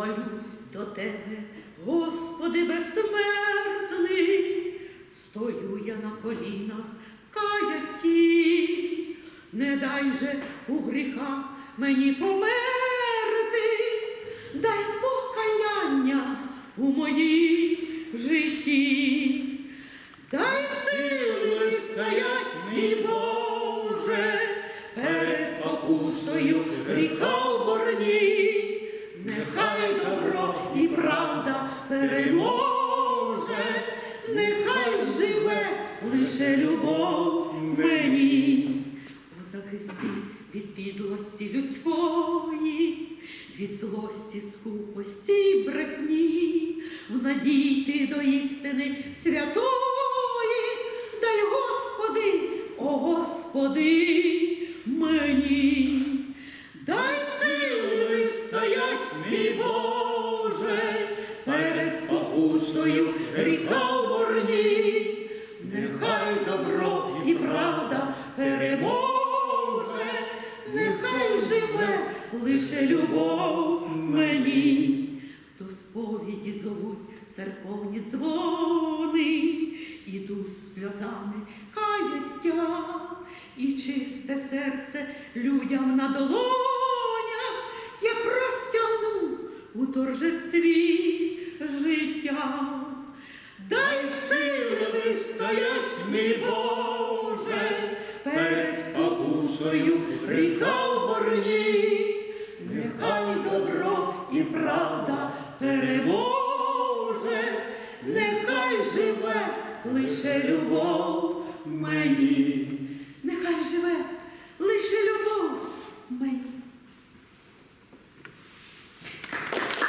молюсь до тебе, Господи безсмертний, стою я на колінах каяті, не дай же у гріхах мені померти, дай покаяння у моїй житті, дай сили вистоять, мій Боже, перед спокусою гріха в борні, нехай добро і правда переможе, нехай живе лише любов мені, О, захисти від підлості людської, від злості, скупості й брехні, в надійти до істини святої, дай Господи, о Господи, мені, в борні, нехай добро і правда переможе, нехай живе лише любов мені, до сповіді зовуть церковні дзвони, іду з сльозами каяття, і чисте серце людям на долонях я простягну у торжестві життя. Дай сили вистоять, мій Боже, перед спокусою гріха в борні, нехай добро і правда переможе, нехай живе лише любов мені,